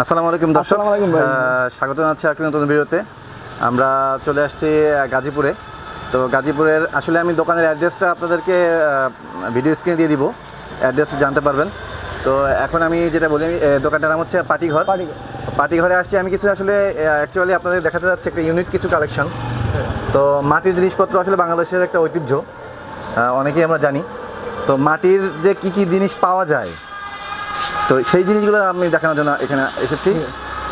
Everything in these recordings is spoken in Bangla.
আসসালামু আলাইকুম দর্শক। স্বাগত জানাচ্ছি একটি নতুন ভিডিওতে। আমরা চলে আসছি গাজীপুরে। তো গাজীপুরের আসলে আমি দোকানের অ্যাড্রেসটা আপনাদেরকে ভিডিও স্ক্রিনে দিয়ে দিব। অ্যাড্রেস জানতে পারবেন। তো এখন আমি যেটা বলি দোকানটার নাম হচ্ছে পাটিঘর। পাটিঘরে। আসছি আমি কিছু আসলে অ্যাকচুয়ালি আপনাদের দেখাতে যাচ্ছে একটা ইউনিক কিছু কালেকশন তো মাটির জিনিসপত্র আসলে বাংলাদেশের একটা ঐতিহ্য। অনেকেই আমরা জানি। তো মাটির যে কি কি জিনিস পাওয়া যায় তো সেই জিনিসগুলো আমি দেখানোর জন্য এখানে এসেছি।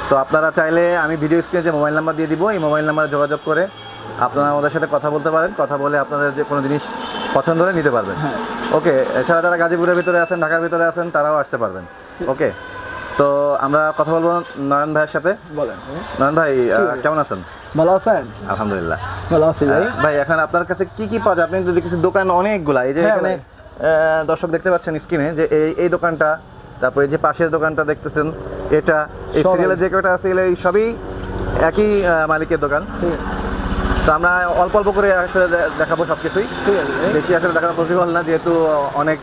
তো আপনারা চাইলে আমি ভিডিও স্ক্রিনে যে মোবাইল নাম্বার দিয়ে দিব এই মোবাইল নাম্বারে যোগাযোগ করে আপনারা আমাদের সাথে কথা বলতে পারেন কথা বলে আপনাদের যে কোনো জিনিস পছন্দ হলে নিতে পারবেন। হ্যাঁ। ওকে এছাড়া যারা গাজীপুরের ভিতরে আছেন ঢাকার ভিতরে আছেন তারাও আসতে পারবেন। ওকে তো আমরা কথা বলব নয়ন ভাইয়ের সাথে। বলেন। নয়ন ভাই। কেমন আছেন? ভালো আছেন? আলহামদুলিল্লাহ। ভালো আছি ভাই। ভাই এখন আপনার কাছে কি কি পাওয়া যায়? আপনি দেখছি দোকান অনেকগুলা এই যে হ্যাঁ এখানে দর্শক দেখতে পাচ্ছেন স্ক্রিনে যে এই এই দোকানটা তারপরে যে পাশের দোকানটা দেখতেছেন এটা এই। সিরিয়ালে যে কটা আছে এই সবই একই মালিকের দোকান। তো আমরা অল্প অল্প করে আসলে দেখাবো সব কিছুই ঠিক আছে। ভাই। বেশি আসলে দেখানো পসিবল না যেহেতু অনেক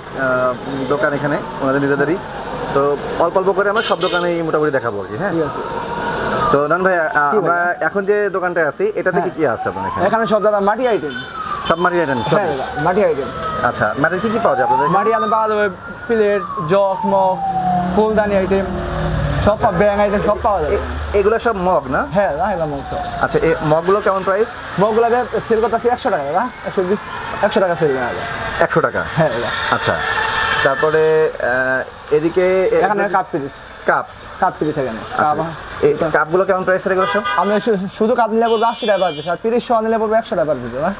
দোকান এখানে ওনাদের নিজেদেরই। তো অল্প অল্প করে আমরা সব দোকানেই মোটামুটি দেখাবো আর কি হ্যাঁ? তো নন ভাই? আমরা এখন যে দোকানটায় আছি এটা থেকে হ্যাঁ। কি আছে আপনার এখানে? এখানে সব দাদা মাটি আইটেম সব মাটি আইটেম সব হ্যাঁ মাটি আইটেম আচ্ছা মাটির কি কি পাওয়া যায় আপনাদের মাটি আনতে পাওয়া যাবে প্লেট জগ মগ ফুলদানি আইটেম সব ব্যাং আইটেম সব পাওয়া যাবে। এগুলো সব মগ না? হ্যাঁ রাহিলা মগ সব। আচ্ছা এই মগগুলো কেমন প্রাইস মগগুলো সেল করতে আছে একশো টাকা দাদা। একশো একশো টাকা সেল যায়। একশো টাকা? হ্যাঁ আচ্ছা তারপরে এদিকে এখানে কাপ পিরিস কাপ কাপ পিরিস এখানে। কাপ আচ্ছা, এই কাপগুলো কেমন প্রাইসের এগুলো সব? আমি শুধু কাপ নিলে পড়বে আশি টাকা পার পিস আর তিরিশ শো নিলে পড়বে একশো টাকা পার পিস না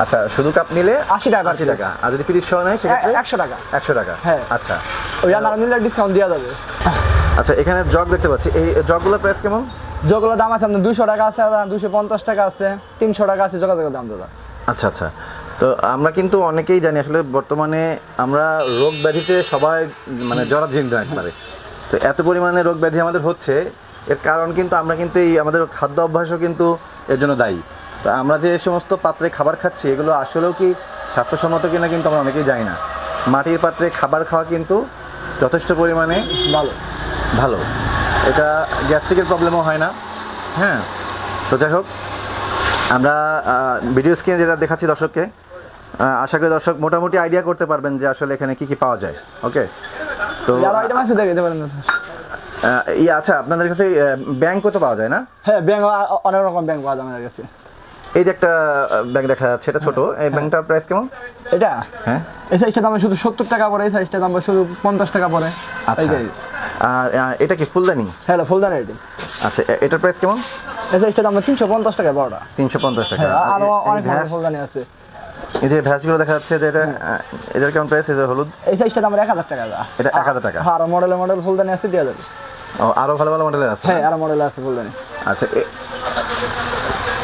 আচ্ছা শুধু কাপ নিলে আশি টাকা আশি। টাকা। আর যদি তিরিশ শো নেয় সেক্ষেত্রে একশো টাকা। একশো টাকা। হ্যাঁ। আচ্ছা। ওই আর নিলে ডিসকাউন্ট দেওয়া যাবে। আচ্ছা এখানে জগ দেখতে পাচ্ছি। এই জগগুলোর প্রাইস কেমন? যেগুলো দাম আছে আপনার দুশো টাকা আছে দুশো পঞ্চাশ টাকা আছে তিনশো টাকা আছে যোগাযোগের দাম দাদা। আচ্ছা আচ্ছা। তো আমরা কিন্তু অনেকেই জানি আসলে বর্তমানে আমরা রোগ ব্যাধিতে সবাই মানে জরা জরাজীর্ণ একবারে। তো এত পরিমাণে রোগ ব্যাধি আমাদের হচ্ছে এর কারণ কিন্তু আমরা কিন্তু এই আমাদের খাদ্য অভ্যাসও কিন্তু এর জন্য দায়ী। তো আমরা যে সমস্ত পাত্রে খাবার খাচ্ছি এগুলো আসলেও কি স্বাস্থ্যসম্মত কিনা কিন্তু আমরা অনেকেই জানি না। মাটির পাত্রে খাবার খাওয়া কিন্তু যথেষ্ট পরিমাণে ভালো। ভালো। এটা গ্যাস্ট্রিকের প্রবলেমও হয় না। হ্যাঁ তো যাই হোক আমরা ভিডিও স্ক্রিনে যেটা দেখাচ্ছি দর্শককে আশা করি দর্শক মোটামুটি আইডিয়া করতে পারবেন যে আসলে এখানে কি কি পাওয়া যায়। ওকে তো ই আচ্ছা আপনাদের কাছে ব্যাংকও তো পাওয়া যায় না? হ্যাঁ ব্যাংক অনেক রকম ব্যাংক পাওয়া যায় আমাদের কাছে। এই যে একটা ব্যাংক দেখা যাচ্ছে এটা ছোট। এই ব্যাংকটার প্রাইস কেমন? এটা? হ্যাঁ। এই সাইজটা দাম শুধু সত্তর টাকা পড়ে এই সাইজটা দাম শুধু পঞ্চাশ টাকা পড়ে। আচ্ছা। আর এটা কি ফুলদানি? হ্যাঁ ফুলদানি আইটেম আচ্ছা এটার প্রাইস কেমন? এই সাইজটা দাম তিনশো পঞ্চাশ টাকা বড়টা তিনশো পঞ্চাশ টাকা। হ্যাঁ আরও অনেক ফুলদানি আছে। এই যে ভ্যাসগুলো দেখা যাচ্ছে যে এটা আহ, এটার কেমন প্রাইস এই যে হলুদ? এই সাইজটা দাম এক হাজার টাকা। এটা 1000 টাকা? হ্যাঁ আরও মডেল মডেল ফুলদানি আছে দেওয়া যাবে আরও ভালো ভালো মডেলের আছে। হ্যাঁ আরও মডেল আছে ফুলদানি। আচ্ছা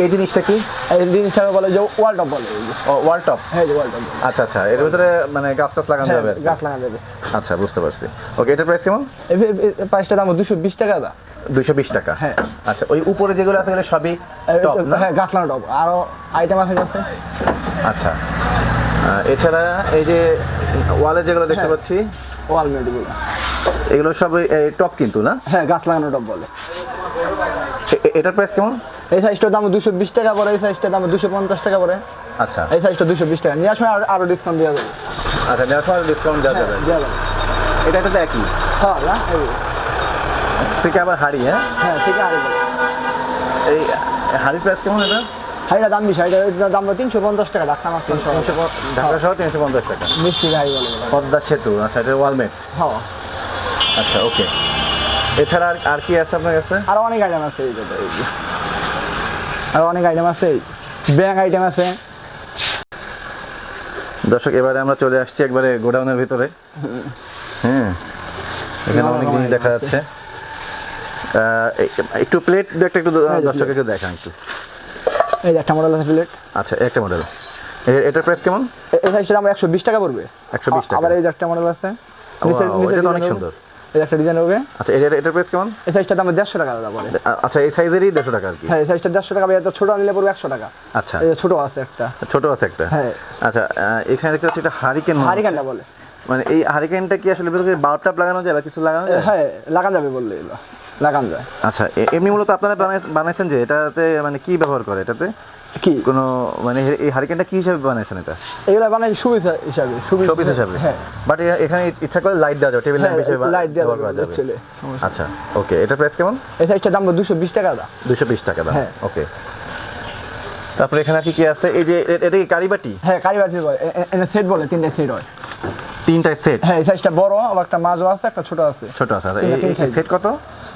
এই জিনিসটা কি? এই জিনিসটাকে বলে যে ওয়াল টপ বলে। ও ওয়াল টপ হ্যাঁ ওয়াল টপ আচ্ছা আচ্ছা এর ভিতরে মানে গাছ টাছ লাগানো হ্যাঁ যাবে গাছ লাগা যাবে। আচ্ছা বুঝতে পারছি। ওকে এটার প্রাইস কেমন? এই প্রাইসটা দাম দুশো বিশ টাকা দা দুইশো বিশ টাকা? হ্যাঁ। আচ্ছা ওই উপরে যেগুলো আছে এগুলো সবই টপ না? হ্যাঁ গাছ লাগানো টপ আরও আইটেম আছে আছে আচ্ছা। এছাড়া এই যে ওয়ালে যেগুলো দেখতে হ্যাঁ। পাচ্ছি ওয়াল মেডিগুলো এগুলো সব টপ কিন্তু না? হ্যাঁ গাছ লাগানো টপ বলে। এটার প্রাইস কেমন? এই সাইজটার দাম দুশো বিশ টাকা পড়ে এই সাইজটার দাম দুশো পঞ্চাশ টাকা পড়ে। আচ্ছা। এই সাইজটা দুশো বিশ টাকা। নিয়ে আসবে আর আরও ডিসকাউন্ট দেওয়া যাবে। আচ্ছা নেওয়ার সময় ডিসকাউন্ট দেওয়া যাবে। দেওয়া যাবে। এটা তো একই? হ্যাঁ না এই আবার হাড়ি হ্যাঁ? হ্যাঁ সেটা বলে এই হাড়ির প্রাইস কেমন এটা? হাইটা দাম বেশি হাইটা দাম তিনশো পঞ্চাশ টাকা তিনশো তিনশো ঢাকা শহর তিনশো পঞ্চাশ টাকা। মিষ্টি বলে বলে। পদ্মা সেতু আচ্ছা এটা ওয়ালমেট। হ্যাঁ। আচ্ছা ওকে। এছাড়া আর আর কি আছে আপনার কাছে? আরও অনেক আইটেম আছে এই যে, আরও অনেক আইটেম আছে ব্যাংক আইটেম আছে। দর্শক এবারে আমরা চলে আসছি একবারে গোডাউনের ভিতরে। হ্যাঁ এখানে অনেক জিনিস দেখা যাচ্ছে। একটু প্লেট একটা একটু দর্শককে একটু দেখান একটু। এই যে একটা মডেল আছে প্লেট আচ্ছা একটা মডেল এটার প্রাইস কেমন? এই সাইজটার দাম একশো বিশ টাকা পড়বে। 120 টাকা। আবার এই যে একটা মডেল আছে। এটা অনেক সুন্দর। এই একটা ডিজাইন হবে। আচ্ছা এটার এটার প্রাইস কেমন? এই সাইজটার দাম দেড়শো টাকা দাদা পড়ে আচ্ছা এই সাইজেরই দেড়শো টাকা আর কি? হ্যাঁ এই সাইজটা দেড়শো টাকা এটা ছোট নিলে পড়বে একশো টাকা। আচ্ছা। যে আছে একটা। ছোট আছে একটা? হ্যাঁ। আচ্ছা এখানে দেখতে পাচ্ছি একটা হারিকেন হারিকানটা বলে। মানে এই হারিকেনটা কি আসলে লাগানো যায় বা কিছু লাগানো যায়? হ্যাঁ লাগান যাবে বললে লাগান যায়। আচ্ছা এমনি মূলত আপনারা বানাই- বানাইছেন যে এটাতে মানে কি ব্যবহার করে এটাতে? কি কোনো মানে এই হারিকেনটা কি হিসাবে বানাইছেন এটা? এগুলো বানাই সুবিধা হিসাবে সুবিধা হিসাবে। হ্যাঁ। বাট এখানে ইচ্ছা করে লাইট দেওয়া যাবে টেবিল ল্যাম্প হিসেবে লাইট দেওয়া যাবে আচ্ছা ওকে এটা প্রাইস কেমন? এই সাইজটার দাম দুশো বিশ টাকা দা দুশো বিশ টাকা দা হ্যাঁ। ওকে তারপরে এখানে কি কি আছে? এই যে এটা কি কারিবাটি হ্যাঁ কারিবাটি এনে সেট বলে তিনটা সেট হয়। তিনটায় সেট? হ্যাঁ এই সাইজটা বড় আবার একটা মাঝও আছে একটা ছোট আছে। ছোট আছে। এই-। সেট কত?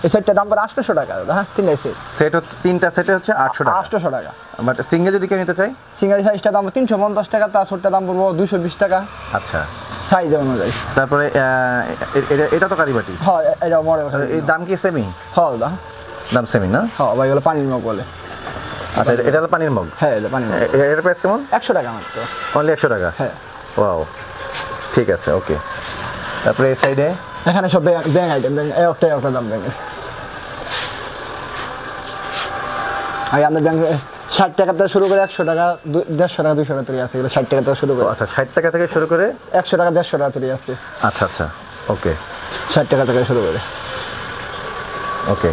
এই সেটটার দাম পড়ে আটশোশো টাকা দাদা হ্যাঁ তিনটা সেট। সেট হচ্ছে তিনটা সেটে হচ্ছে আটশো টাকা। আটশোশো টাকা। বাট সিঙ্গেল যদি কেউ নিতে চাই সিঙ্গারি সাইজটা দাম তিনশো পঞ্চাশ টাকা তার ছোটটা দাম পড়ব দুশো বিশ টাকা। আচ্ছা। সাইজ অনুযায়ী। তারপরে এটা এটা তো কারিবাটি হ্যাঁ এটা মডেল এই দাম কি সেমি হ্যাঁ দাদা। দাম সেমি না? হ্যাঁ ভাই এগুলো পানির মগ বলে। আচ্ছা এটা- হলো পানির মগ? হ্যাঁ এটা পানির মগ। এ- এ- এটার প্রাইস কেমন? একশো টাকা মাত্র। অনলি একশো টাকা? হ্যাঁ। ওয়াও ঠিক আছে ওকে তারপরে এই সাইডে এখানে সব ব্যাং আইটেম ব্যাং একটা একটা দাম ব্যাংকের আগে আমাদের ব্যাংক ষাট টাকা থেকে শুরু করে একশো টাকা দেড়শো টাকা দুশো টাকা তৈরি আছে এগুলো ষাট টাকা থেকে শুরু করে। আচ্ছা ষাট টাকা থেকে শুরু করে? একশো টাকা দেড়শো টাকা তৈরি আছে। আচ্ছা আচ্ছা ওকে ষাট টাকা থেকে শুরু করে। ওকে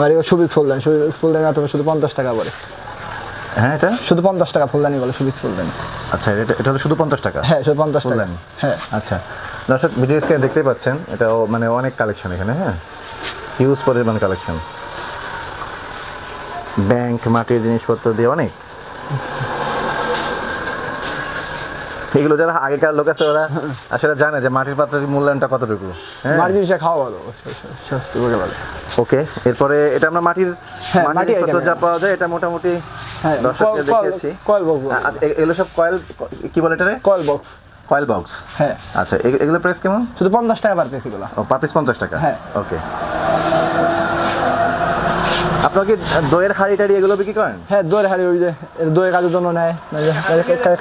আর এবার সুবিজ ফুলদানি সুবিজ ফুলদানি অথবা শুধু পঞ্চাশ টাকা পড়ে হ্যাঁ এটা? শুধু পঞ্চাশ টাকা ফুলদানি বলে সুবিজ ফুলদানি। আচ্ছা এটা এটা হলো শুধু পঞ্চাশ টাকা? হ্যাঁ শুধু পঞ্চাশ টাকা? হ্যাঁ। আচ্ছা। দর্শক ভিডিও স্ক্রিনে দেখতেই পাচ্ছেন এটা মানে অনেক কালেকশন এখানে হ্যাঁ? হিউজ পরিমাণ কালেকশন। ব্যাংক মাটির জিনিসপত্র দিয়ে অনেক। এগুলো যারা আগেকার লোক আছে ওরা আসলে জানে যে মাটির পাত্রের মূল্যায়নটা কতটুকু। হ্যাঁ। মাটি জিনিসটা খাওয়া ভালো। বলে বলে ওকে এরপরে এটা আমরা মাটির হ্যাঁ, মাটির মাটি জিনিসপত্র যা পাওয়া যায় এটা মোটামুটি হ্যাঁ দর্শকদের দেখিয়েছি। কয়েল বক্স আচ্ছা এগুলো সব কয়েল কি বলে এটা কয়েল বক্স কয়েল বক্স হ্যাঁ। আচ্ছা এগুলো প্রাইস কেমন? শুধু পঞ্চাশ টাকা পার পিস এগুলো। ও পার পিস পঞ্চাশ টাকা? হ্যাঁ। ওকে। আপনার কি দইয়ের হাড়ি টাড়ি এগুলো বিক্রি করেন? হ্যাঁ দইয়ের হাড়ি ওই যে দইয়ের কাজের জন্য নেয়। এই যে,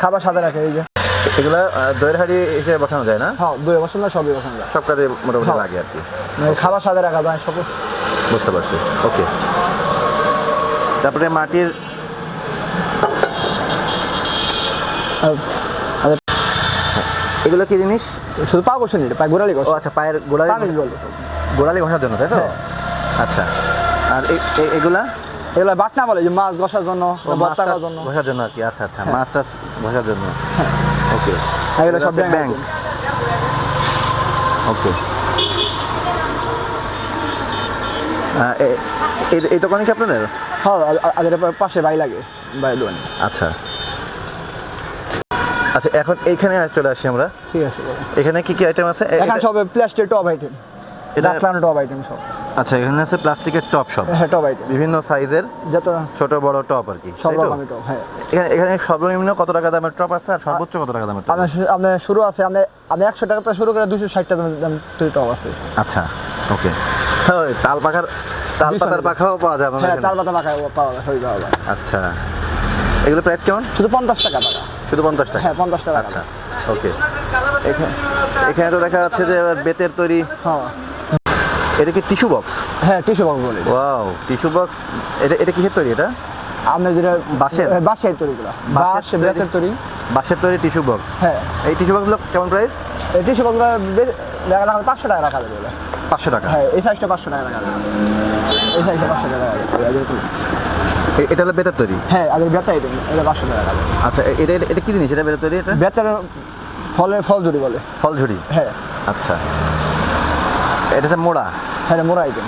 খাবার সাথে রাখে এই যে। এগুলো দইয়ের হাড়ি হিসেবে বসানো যায় না? হ্যাঁ দই বসুন না সবই বসুন যায়। সব কাজে মোটামুটি হ্যাঁ। লাগে আর কি। মানে খাবার সাথে রাখা যায় সব বুঝতে পারছি। ওকে। তারপরে মাটির এগুলো কি জিনিস? শুধু পা বসে নিতে পায় গোড়ালি ও আচ্ছা পায়ের গোড়ালি গোড়ালি। ঘষার জন্য তাই তো? হ্যাঁ। আচ্ছা। আর এগুলা? এগুলো বাটনা বলে যে মাছ ঘষার জন্য ঘষার জন্য। আর কি। আচ্ছা আচ্ছা হ্যাঁ। মাছ টাছ ঘষার জন্য। ওকে এগুলো সব ব্যাংক ওকে এই দোকানে কি আপনাদের হ্যাঁ আর পাশে বাই লাগে বাই দোকানে আচ্ছা আচ্ছা এখন এইখানে চলে আসি আমরা ঠিক আছে এখানে কি কি আইটেম আছে এখানে সব প্লাস্টিক টপ আইটেম এটা- টপ আইটেম সব আচ্ছা এখানে আছে প্লাস্টিকের টপ সব। হ্যাঁ টপ আইটেম বিভিন্ন সাইজের যত ছোট বড় টপ আর কি সব রকমের টপ হ্যাঁ। এখানে এখানে সর্বনিম্ন কত টাকা দামের টপ আছে আর সর্বোচ্চ কত টাকা দামের টপ আপনার শুরু আছে আপনার আপনি একশো টাকা থেকে শুরু করে দুশো ষাট টাকা দাম টপ আছে। আচ্ছা ওকে। হ্যাঁ তাল পাখার তাল পাতার পাখাও পাওয়া যায় আপনাদের হ্যাঁ? তার পাতা মাখা পাওয়া যায় সবই পাওয়া যায় আচ্ছা এগুলো প্রাইস কেমন? শুধু পঞ্চাশ টাকা টাকা শুধু পঞ্চাশ টাকা? হ্যাঁ পঞ্চাশ টাকা। আচ্ছা ওকে। এখানে এখানে তো দেখা যাচ্ছে যে বেতের তৈরি হ্যাঁ। এটা কি টিস্যু বক্স? হ্যাঁ টিস্যু বক্স বলে ওয়াও টিস্যু বক্স এটা এটা কিসের তৈরি এটা? আপনার যেটা বাঁশের? হ্যাঁ, বাঁশের তৈরিগুলো বাঁশ তৈরি? বেতের তৈরি। বাঁশের তৈরি টিস্যু বক্স। হ্যাঁ। এই টিস্যু বক্সগুলো কেমন প্রাইস এই টিস্যু বক্সগুলো রাখা পাঁচশো টাকা রাখা যাবে। পাঁচশো টাকা? হ্যাঁ এই সাইজটা পাঁচশো টাকা রাখা যাবে। এই সাইজটা পাঁচশো টাকা এটা হলো বেতের তৈরি? হ্যাঁ আর বেতা আইটেম এটা পাঁচশো টাকা রাখা আচ্ছা এটা এটা- এটা কি জিনিস? এটা বেতের তৈরি এটা? বেতের ফলের ফল ঝুড়ি বলে। ফলঝুরি হ্যাঁ। আচ্ছা। এটা হচ্ছে মোড়া। হ্যাঁ মোড়া আইটেম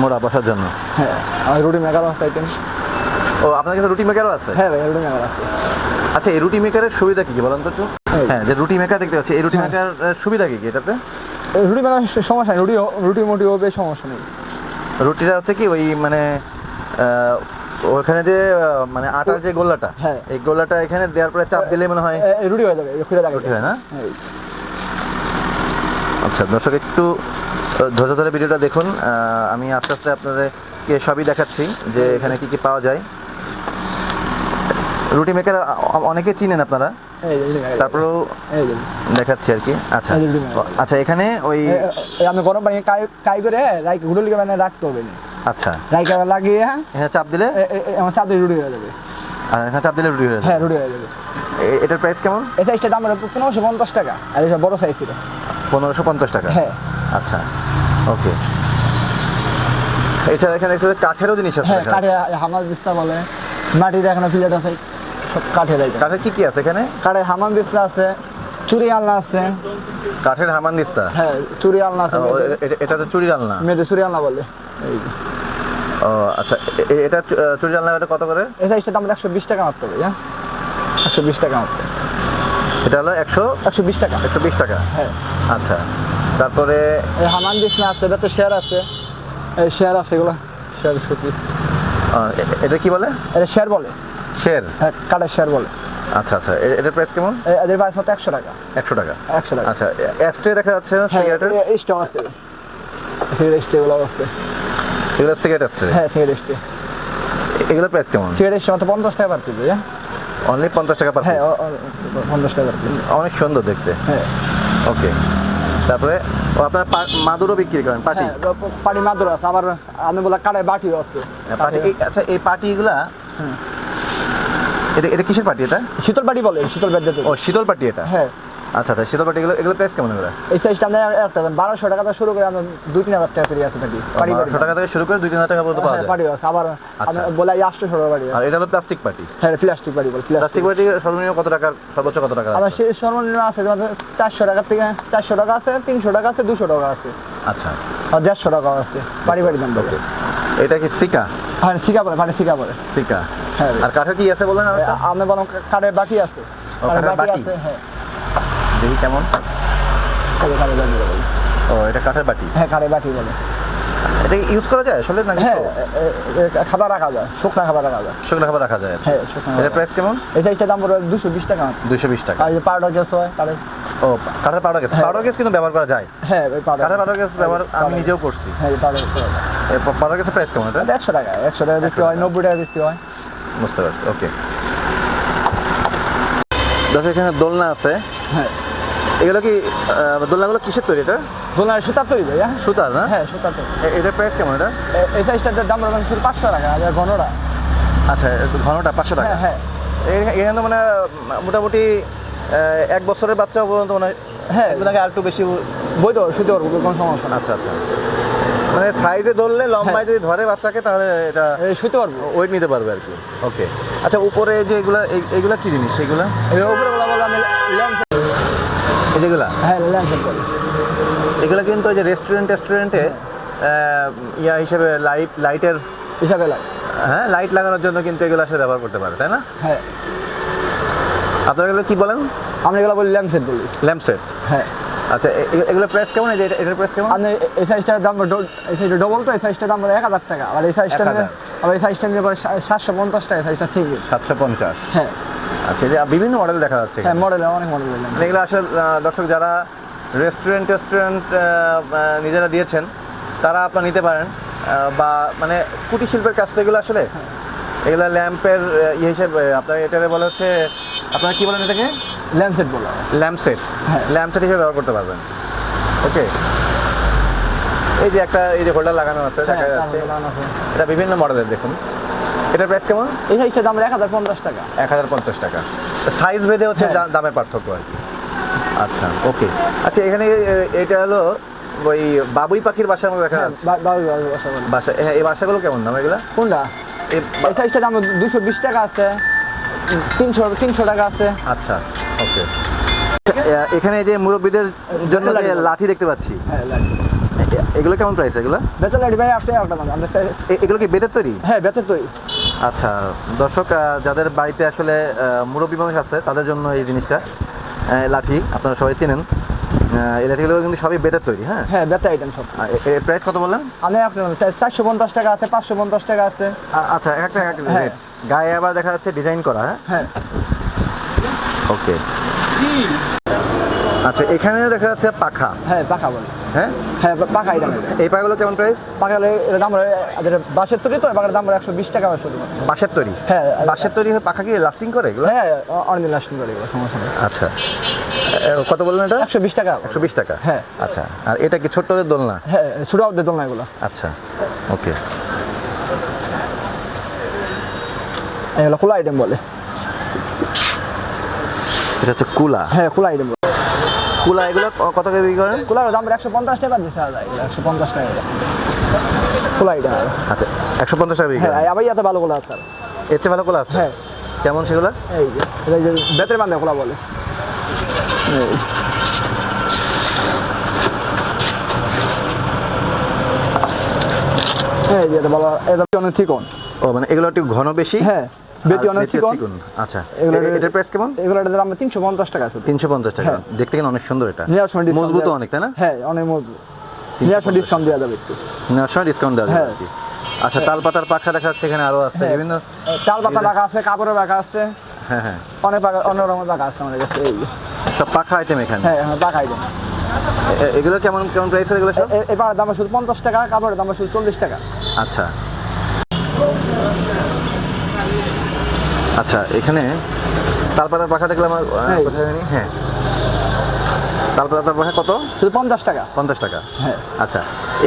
মোড়া বসার জন্য? হ্যাঁ আর রুটি মেকারও আছে আইটেম ও আপনার কাছে রুটি মেকারও আছে? হ্যাঁ ভাই রুটি মেকার আছে। আচ্ছা এই রুটি মেকারের সুবিধা কি কি বলেন তো একটু? হ্যাঁ যে রুটি মেকার দেখতে পাচ্ছি এই রুটি হ্যাঁ। মেকার সুবিধা কি কি এটাতে? রুটি মেকার সমস্যা নেই রুটি রুটি মুটি হবে সমস্যা নেই। রুটিটা হচ্ছে কি ওই মানে ওখানে যে মানে আটার যে গোল্লাটা হ্যাঁ। এই গোল্লাটা এখানে দেওয়ার পরে চাপ দিলে মনে হয় রুটি হয়ে যাবে। রুটি হয় না? হ্যাঁ। আচ্ছা দর্শক একটু আহ, ধৈর্য ধরে ভিডিওটা দেখুন। আমি আস্তে আস্তে আপনাদেরকে সবই দেখাচ্ছি যে এখানে কি কি পাওয়া যায়। রুটি মেকার অনেকে চিনেন আপনারা? তারপরেও দেখাচ্ছি আর কি। আচ্ছা। আচ্ছা এখানে ওই আপনি গরম পানি কাই করে রাইক হুডুল মানে রাখতে হবে না আচ্ছা। রাইকা লাগিয়ে হ্যাঁ? চাপ দিলে? এ- এ- এ- আমার রুটি হয়ে যাবে। এখানে চাপ দিলে রুটি হয়ে যাবে। হ্যাঁ রুটি হয়ে যাবে। এটার প্রাইস কেমন? এই সাইজটার দাম পনেরোশো পঞ্চাশ টাকা আর এটা বড় সাইজ ছিল। পনেরোশো পঞ্চাশ টাকা। হ্যাঁ। আচ্ছা ওকে। এছাড়া এখানে একটু কাঠেরও জিনিস আছে হ্যাঁ কাঠে। হামাল দিস্তা বলে। মাটির এখনও ফিলেট আছে সব কাঠের কাঠের কি কি আছে এখানে? কাঠের হামাল দিস্তা আছে চুরি আলনা আছে। কাঠের হামান দিস্তা? হ্যাঁ চুরি আলনা আছে এটা তো চুরি আলনা। মেয়েদের চুরি আলনা বলে। এই ও আচ্ছা এটা চুরি আলনা এটা কত করে? এই সাইজটার দাম একশো বিশ টাকা হবে হ্যাঁ একশো বিশ টাকা মারতে এটা হলো একশো একশো বিশ টাকা। একশো বিশ টাকা। হ্যাঁ। আচ্ছা তারপরে হামান দিস না আছে এটাতে শেয়ার আছে। এই শেয়ার আছে এগুলো। শেয়ার শোপিস আহ, এ- এটা কি বলে? এটা শেয়ার বলে। শের হ্যাঁ কাঠের শেয়ার বলে। আচ্ছা আচ্ছা এটার প্রাইস কেমন? এদের প্রাইস মতো একশো টাকা। একশো টাকা। একশো টাকা। আচ্ছা অ্যাস্ট্রে দেখা যাচ্ছে হ্যাঁ সিগারেটের এই স্টক আছে। সিগারেট স্টেগুলো আছে। এগুলো সিগারেট অ্যাস্ট্রে হ্যাঁ সিগারেট স্টে এগুলোর প্রাইস কেমন? সিগারেট স্টে মাত্র পঞ্চাশ টাকা পার পিস হ্যাঁ। অনলি পঞ্চাশ টাকা পার হ্যাঁ পঞ্চাশ টাকা অনেক সুন্দর দেখতে। হ্যাঁ। ওকে তারপরে আপনারা মাদুরও বিক্রি করেন পাটি? হ্যাঁ পাটি মাদুর আছে আবার আমি বলে কাঠের বাটিও আছে। পাটি এই- আচ্ছা এই পাটিগুলা এটা এটা কিসের পাটি এটা? শীতল পাটি বলে শীতল পাটি ও শীতল পাটি এটা? হ্যাঁ। আচ্ছা আচ্ছা শীতল পাটি এগুলো এগুলো প্রাইস কেমন এগুলো? এই সাইজটা আমরা একটা বারোশো টাকা থেকে শুরু করে আমরা দুই তিন হাজার টাকা চলে আছে পাটি বাটি বারোশো টাকা থেকে শুরু করে দুই তিন হাজার টাকা পর্যন্ত পাওয়া হ্যাঁ যায়। পাটি আছে আবার আচ্ছা। বলে আটশো টাকা বাড়ি। আর এটা হলো প্লাস্টিক পাটি হ্যাঁ প্লাস্টিক বাড়ি বল প্লাস্টিক পাটি সর্বনিম্ন কত টাকার সর্বোচ্চ কত টাকা আছে? সর্বনিম্ন আছে চারশো টাকা থেকে চারশো টাকা আছে তিনশো টাকা আছে দুশো টাকা আছে। আচ্ছা। আর দেড়শো টাকা আছে বাড়ি বাড়ি দাম বলে এটা কি সিকা হ্যাঁ শিকা পড়ে পাটি শিকা পড়ে সিকা হ্যাঁ। আর কাঠের কি আছে একটা? আমি বললাম কাঠের বাটি আছে। বাটি? আছে হ্যাঁ। দেখি কেমন? ও এটা কাঠের বাটি? হ্যাঁ কাঠের বাটি বলে। এটা ইউজ করা যায় আসলে নাকি হ্যাঁ খাবার রাখা যায় শুকনা খাবার রাখা যায়। শুকনো খাবার রাখা যায়? হ্যাঁ শুকনা প্রাইস কেমন? এই সাইজটার দাম পড়বে দুশো বিশ টাকা দুইশো বিশ টাকা। আর পাউডার গ্যাস হয় কাঠের ও কাঠের পাউডার গ্যাস। পাউডার গ্যাস কিন্তু ব্যবহার করা যায়। হ্যাঁ কাঠের পাউডার গ্যাস ব্যবহার আমি নিজেও করছি। হ্যাঁ পাউডার পাউডার গ্যাসের প্রাইস কেমন এটা? একশো টাকা একশো টাকা বিক্রি হয় নব্বই টাকা বিক্রি হয়। বুঝতে পারছি ওকে দশ এখানে দোলনা আছে। হ্যাঁ। এগুলো কি দোলনাগুলো কিসের তৈরি এটা? দোলনার সুতার তৈরি ভাইয়া সুতার না? হ্যাঁ সুতার তৈরি। এটার প্রাইস কেমন এটা? এই সাইজটার দাম পড়বে শুধু পাঁচশো টাকা আর ঘনটা। আচ্ছা ঘনটা পাঁচশো টাকা? হ্যাঁ হ্যাঁ। এখানে তো মানে মোটামুটি এক বছরের বাচ্চা পর্যন্ত মানে হ্যাঁ। আপনাকে আর একটু বেশি বই তো শুতে পারব কোনো সমস্যা না আচ্ছা আচ্ছা। মানে সাইজে ধরলে লম্বায় যদি ধরে বাচ্চাকে তাহলে এটা শুতে পারব ওয়েট নিতে পারবে আর কি। ওকে আচ্ছা উপরে যে এগুলা এগুলা কি জিনিস? এগুলা? এই উপরে বলা বলে আমি যেগুলা হ্যাঁ ল্যান্ড সেট এগুলো কিন্তু ওই যে রেস্টুরেন্ট রেস্টুরেন্টে ইয়া হিসেবে লাইট লাইটের হিসাবে লাগে। হ্যাঁ লাইট লাগানোর জন্য কিন্তু এগুলো আসলে ব্যবহার করতে পারে তাই না? হ্যাঁ। আপনারা এগুলো কি বলেন? আমরা এগুলো বলি ল্যান্ড সেট বলি। ল্যাম্প সেট হ্যাঁ। আচ্ছা এগুলো প্রাইস কেমন? এই যে এটা- এটার প্রাইস কেমন? আপনি এই সাইজটার দাম এই সাইজটা ডবল তো এই সাইজটার দাম এক হাজার টাকা। আর এই সাইজটা নিলে 1000 আবার এই সাইজটা সা- সাতশো পঞ্চাশ টাকা সাইজটা সিঙ্গেল সাতশো পঞ্চাশ। হ্যাঁ। আচ্ছা যে বিভিন্ন মডেল দেখা যাচ্ছে হ্যাঁ মডেল অনেক মডেল এগুলো আসলে দর্শক যারা রেস্টুরেন্ট টেস্টুরেন্ট নিজেরা দিয়েছেন তারা আপনার নিতে পারেন। বা মানে কুটির শিল্পের কাজ তো এগুলো আসলে। এগুলো ল্যাম্পের ইয়ে হিসেবে আপনার এটাকে বলা হচ্ছে আপনারা কি বলেন এটাকে? ল্যাম্পসেট বলা হয়। ল্যাম্প হ্যাঁ। ল্যাম্পসেট হিসেবে ব্যবহার করতে পারবেন। ওকে এই যে একটা এই যে হোল্ডার লাগানো আছে দেখা হ্যাঁ, যাচ্ছে। লাগানো আছে। এটা বিভিন্ন মডেলের দেখুন। এটার প্রাইস কেমন? এই সাইজটার দাম এক হাজার পঞ্চাশ টাকা। এক হাজার পঞ্চাশ টাকা। সাইজ ভেদে হচ্ছে হ্যাঁ। দামের পার্থক্য আর কি। আচ্ছা ওকে আচ্ছা এখানে এটা হলো ওই বাবুই পাখির বাসার মধ্যে দেখা হ্যাঁ যাচ্ছে। বা- বাবু বাবু বাসা বাসা হ্যাঁ এই বাসাগুলো কেমন দাম এগুলো? কোনটা? এই সাইজটার দাম দুশো বিশ টাকা আছে। তিনশো তিনশো টাকা আছে। আচ্ছা ওকে এখানে যে মুরব্বীদের জন্য লাঠি দেখতে পাচ্ছি। হ্যাঁ এ- এগুলো কেমন প্রাইস এগুলো? বেতন লাইট ভাই আপনি একটা দাম আমরা এগুলো কি বেতের তৈরি? হ্যাঁ বেতন তৈরি। আচ্ছা দর্শক যাদের বাড়িতে আসলে মুরব্বী মানুষ আছে তাদের জন্য এই জিনিসটা লাঠি আপনারা সবাই চেনেন। এই লাঠিগুলো কিন্তু সবই বেতের তৈরি হ্যাঁ? হ্যাঁ বেতন আইটেম সব। এর প্রাইস কত বললেন? আমি আপনার চারশো পঞ্চাশ টাকা আছে পাঁচশো পঞ্চাশ টাকা আছে। আচ্ছা এক একটা এক হ্যাঁ। গায়ে আবার দেখা যাচ্ছে ডিজাইন করা হ্যাঁ? হ্যাঁ। ওকে আচ্ছা এখানে দেখা যাচ্ছে পাখা। হ্যাঁ পাখা বলে। হ্যাঁ? হ্যাঁ পা- পাখা আইটেম এটা এই পাখাগুলো কেমন প্রাইস পাখা হলে এর দাম এটা বাঁশের তৈরি তো পাখার দাম একশো বিশ টাকা শুধু বাঁশের তৈরি? হ্যাঁ বাঁশের তৈরি হয়ে পাখা কি লাস্টিং করে এগুলো? হ্যাঁ অনেকদিন লাস্টিং করে এগুলো সমস্যা নেই। আচ্ছা। কত বললেন এটা? একশো বিশ টাকা। একশো বিশ টাকা? হ্যাঁ। আচ্ছা। আর এটা কি ছোট্টদের দোলনা? হ্যাঁ ছোটো দোলনা এগুলো। আচ্ছা ওকে। এগুলো খোলা আইটেম বলে। এটা হচ্ছে কুলা? হ্যাঁ খোলা আইটেম কুলা এগুলো কত করে বিক্রি করেন? খোলার দাম একশো পঞ্চাশ টাকা আলাদা এগুলো একশো পঞ্চাশ টাকা কুলা এটা আচ্ছা একশো পঞ্চাশ টাকা বিক্রি হ্যাঁ আবার এত ভালো খোলা আছে। এর চেয়ে ভালো কুলা আছে? হ্যাঁ। কেমন সেগুলো? এই যে বেতের বান্ধে খোলা বলে। এই। যে এটা বলা এটা অনেক চিকন। ও মানে এগুলো একটু ঘন বেশি? হ্যাঁ। বেতি অনেক চিকন আচ্ছা এগুলো- এটার প্রাইস কেমন এগুলো দাম তিনশো পঞ্চাশ টাকা শুধু তিনশো পঞ্চাশ টাকা হ্যাঁ। দেখতে কিন্তু অনেক সুন্দর এটা নেওয়ার সময় মজবুত অনেক তাই না হ্যাঁ অনেক মজবুত নেওয়ার সময় ডিসকাউন্ট দেওয়া যাবে একটু নেওয়ার সময় ডিসকাউন্ট দেওয়া যাবে হ্যাঁ। আচ্ছা তাল পাতার পাখা দেখা যাচ্ছে এখানে আরও আছে হ্যাঁ। বিভিন্ন তাল পাতা রাখা আছে কাপড়ের রাখা আছে হ্যাঁ হ্যাঁ অনেক পাকা অনেক রকমের রাখা আছে আমাদের কাছে এই সব পাখা আইটেম এখানে হ্যাঁ হ্যাঁ আইটেম এগুলো কেমন কেমন প্রাইসের এগুলো এবার দাম শুধু পঞ্চাশ টাকা কাপড়ের দাম শুধু চল্লিশ টাকা আচ্ছা আচ্ছা এখানে তালপাতার পাখা দেখলাম আমার হ্যাঁ। কোথায় জানি? হ্যাঁ। তালপাতার পাখা কত? শুধু পঞ্চাশ টাকা। পঞ্চাশ টাকা? হ্যাঁ। আচ্ছা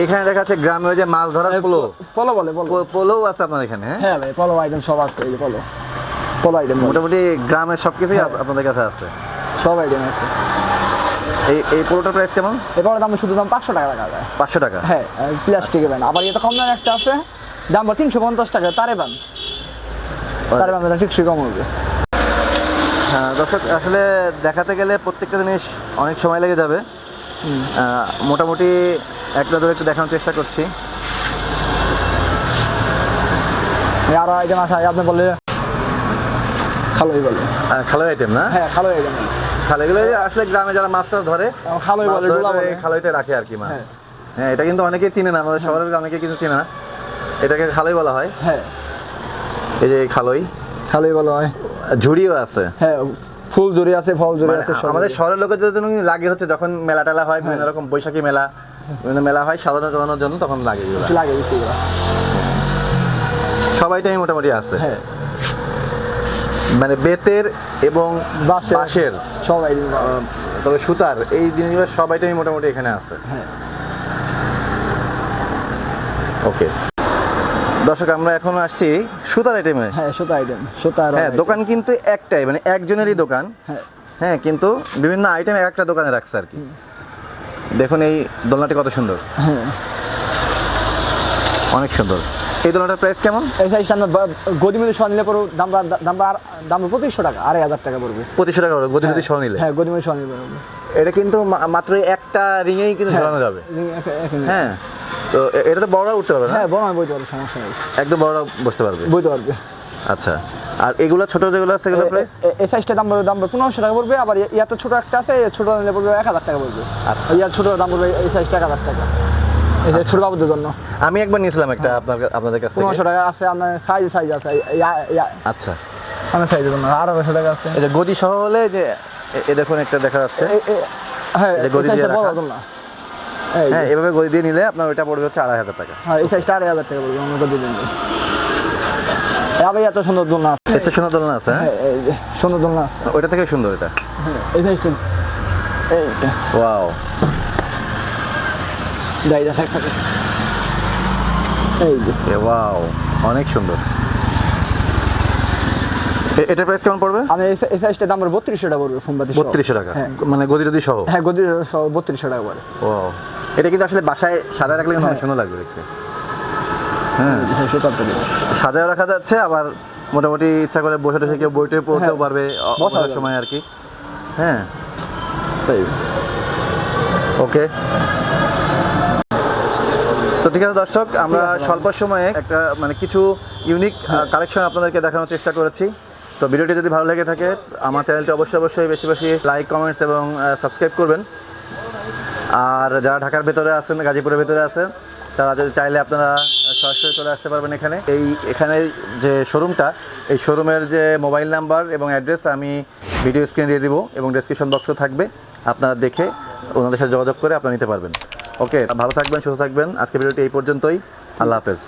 এখানে দেখা যাচ্ছে গ্রামে ওই যে মাছ ধরার পোলো। পলো বলে পলো। আছে আপনার এখানে হ্যাঁ? হ্যাঁ ভাই পলো আইটেম সব আছে এই পলো। পলো আইটেম মোটামুটি গ্রামের সব কিছুই হ্যাঁ। আপনাদের কাছে আছে। সব আইটেম আছে। এই এই পোলোটার প্রাইস কেমন? এবার দাম শুধু দাম পাঁচশো টাকা রাখা যায়। পাঁচশো টাকা? হ্যাঁ প্লাস্টিকের ব্যান আবার এটা কম দামে একটা আছে। দাম তিনশো পঞ্চাশ টাকা তারে বান তারে বান ঠিকই কম হবে। হ্যাঁ দর্শক আসলে দেখাতে গেলে প্রত্যেকটা জিনিস অনেক সময় লেগে যাবে। মোটামুটি একটা ধরে একটু দেখানোর চেষ্টা করছি। আরও আইটেম আছে আপনি বললে খালোই বলে খালোই আইটেম না? হ্যাঁ খালোই আইটেম খালো এগুলো আসলে গ্রামে যারা মাছ টাছ ধরে খালোই বলে খালোইতে রাখে আর কি মাছ। হ্যাঁ। হ্যাঁ এটা কিন্তু অনেকেই চিনে না আমাদের শহরের অনেকে কিন্তু চিনে না। এটাকে খালোই বলা হয়। হ্যাঁ। এই যে খালোই। খালোই বলে হয়। ঝুড়িও আছে। হ্যাঁ ফুল জড়ি আছে ফল জড়ি মানে আছে আমাদের শহরের লোকের জন্য লাগে হচ্ছে যখন মেলা টেলা হয় বিভিন্ন হ্যাঁ। রকম বৈশাখী মেলা বিভিন্ন মেলা হয় সাধারণ জমানোর জন্য তখন লাগে লাগে সবাইটাই মোটামুটি আছে। হ্যাঁ। মানে বেতের এবং বাঁশের। বাঁশের সব তবে সুতার এই জিনিসগুলো সবাইটাই মোটামুটি এখানে আছে। হ্যাঁ। ওকে দর্শক আমরা এখন আসছি সুতার আইটেমে হ্যাঁ সুতা আইটেম সুতার হ্যাঁ দোকান কিন্তু একটাই মানে একজনেরই দোকান। হ্যাঁ। হ্যাঁ কিন্তু বিভিন্ন আইটেম এক একটা দোকানে রাখছে আর কি। দেখুন এই দোলনাটি কত সুন্দর। হ্যাঁ। অনেক সুন্দর। এই দোলনাটার প্রাইস কেমন? এই সাইজটা আমরা গদিমতি সহ নিলে পড়ো দাম দাম দাম পঁচিশশো টাকা আড়াই হাজার টাকা পড়বে। পঁচিশশো টাকা পড়বে গতিবিধি সহ নিলে। হ্যাঁ গদিমতি সহ নিলে পড়বে। এটা কিন্তু মাত্র একটা রিঙেই কিন্তু ঝোলানো যাবে। হ্যাঁ হ্যাঁ তো এটা তো বড়রা উঠতে পারবে না? হ্যাঁ বড় বইতে পারবে সমস্যা নেই। একদম বড়রা বসতে পারবে? বইতে পারবে। আচ্ছা আর এগুলো ছোট যেগুলো আছে সেগুলো প্রাইস এই সাইজটা দাম পড়বে দাম পড়বে পনেরোশো টাকা পড়বে আবার ইয়া তো ছোট একটা আছে ছোট নিলে পড়বে এক হাজার টাকা পড়বে। আচ্ছা। ইয়ার ছোট দাম পড়বে এই সাইজটা এক হাজার টাকা। এই যে ছোট বাবুদের জন্য। আমি একবার নিয়েছিলাম একটা আপনার আপনাদের কাছ থেকে। পনেরোশো টাকা আছে আপনার সাইজ সাইজ আছে আচ্ছা। আমার সাইজের জন্য আঠারোশো টাকা আছে। এই যে গদি সহ হলে যে এ- দেখুন একটা দেখা যাচ্ছে। হ্যাঁ দিয়ে রাখা। হ্যাঁ এভাবে গদি দিয়ে নিলে আপনার ওইটা পড়বে হচ্ছে আড়াই হাজার টাকা। হ্যাঁ এই সাইজটা আড়াই হাজার টাকা পড়বে আমাকে দিয়ে আবার এত সুন্দর দোলনা আছে। চেয়ে সুন্দর দোলনা আছে হ্যাঁ? হ্যাঁ, সুন্দর দোলনা আছে। ওইটা থেকে সুন্দর এটা। হ্যাঁ, এই সাইজটা এই ওয়াও। গাইদা থাকবে এই যে। ওয়াও অনেক সুন্দর। এটার প্রাইস কেমন পড়বে? আমি এই সাইজটা দাম পড়বে বত্রিশশো টাকা পড়বে ফোনবাতি বত্রিশশো টাকা? হ্যাঁ। মানে গদি টদি সহ? হ্যাঁ গদি সহ বত্রিশশো টাকা পড়ে। ওয়াও এটা কিন্তু আসলে বাসায় সাজায় রাখলে কিন্তু অনেক সুন্দর লাগবে দেখতে। হ্যাঁ। হ্যাঁ সাজায় রাখা যাচ্ছে আবার মোটামুটি ইচ্ছা করে বসে টসে কেউ বইটে পড়তেও হ্যাঁ, পারবে অ- বসা সময় আর কি। হ্যাঁ। তাই। ওকে তো ঠিক আছে দর্শক আমরা স্বল্প সময়ে একটা মানে কিছু ইউনিক কালেকশন আপনাদেরকে দেখানোর চেষ্টা করেছি। তো ভিডিওটি যদি ভালো লেগে থাকে, আমার চ্যানেলটি অবশ্যই অবশ্যই বেশি বেশি লাইক কমেন্টস এবং সাবস্ক্রাইব করবেন। আর যারা ঢাকার ভেতরে আছেন, গাজীপুরের ভেতরে আছেন, তারা যদি চাইলে আপনারা সরাসরি চলে আসতে পারবেন এখানে। এই, এখানে যে শোরুমটা এই শোরুমের যে মোবাইল নাম্বার এবং অ্যাড্রেস আমি ভিডিও স্ক্রিনে দিয়ে দিব এবং ডেসক্রিপশন বক্সে থাকবে। আপনারা দেখে ওনাদের সাথে যোগাযোগ করে আপনারা নিতে পারবেন। ওকে ভালো থাকবেন, সুস্থ থাকবেন। আজকে ভিডিওটি এই পর্যন্তই। আল্লাহ হাফেজ।